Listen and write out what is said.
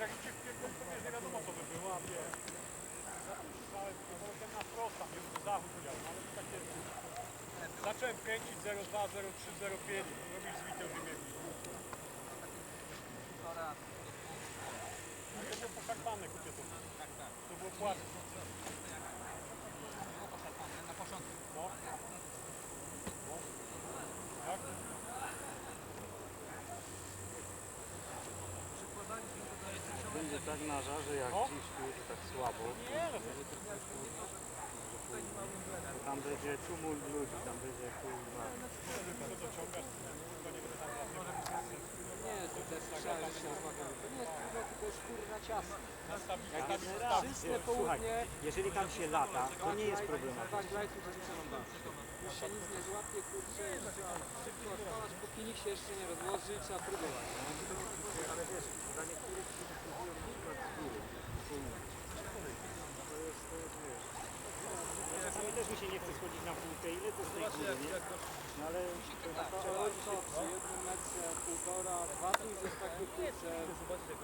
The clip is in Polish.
wiesz, jak ci wpierdol, to wiesz, nie wiadomo co by było, a wiesz. Ja na prosta, nie wiem, zachód miał, no ale takie... Zacząłem kręcić 02, 03, 05, robisz zwitę wybiegli. A ja się poszarpane kupię to. Tak, tak. To było płatne. Będzie tak narza, że jak No. dziś pójdzie tak słabo, Nie no to tam będzie tumult ludzi, tam będzie kurwa. kurwa nie będę tam wracał. Nie jest to też słyszałem, że się rozmawiamy. To nie jest trudno, tylko jest kurna ciasno. Jak jest. Czyste południe. jeżeli tam się lata, to nie jest problematyczne. Już się nic nie złapie, kurczę, trzeba szybko odpalać, póki nikt się jeszcze nie rozłoży, trzeba próbować. Ale wiesz, dla niektórych ci kupują na przykład z góry. To jest, to jest, wiesz. Ja czasami też mi się nie chce schodzić na półkę, ile to z tej góry, nie? No ale to tak To trzeba chodzi to przy jednym metrze, półtora, dwa tu już jest takie kurczę. Dwójka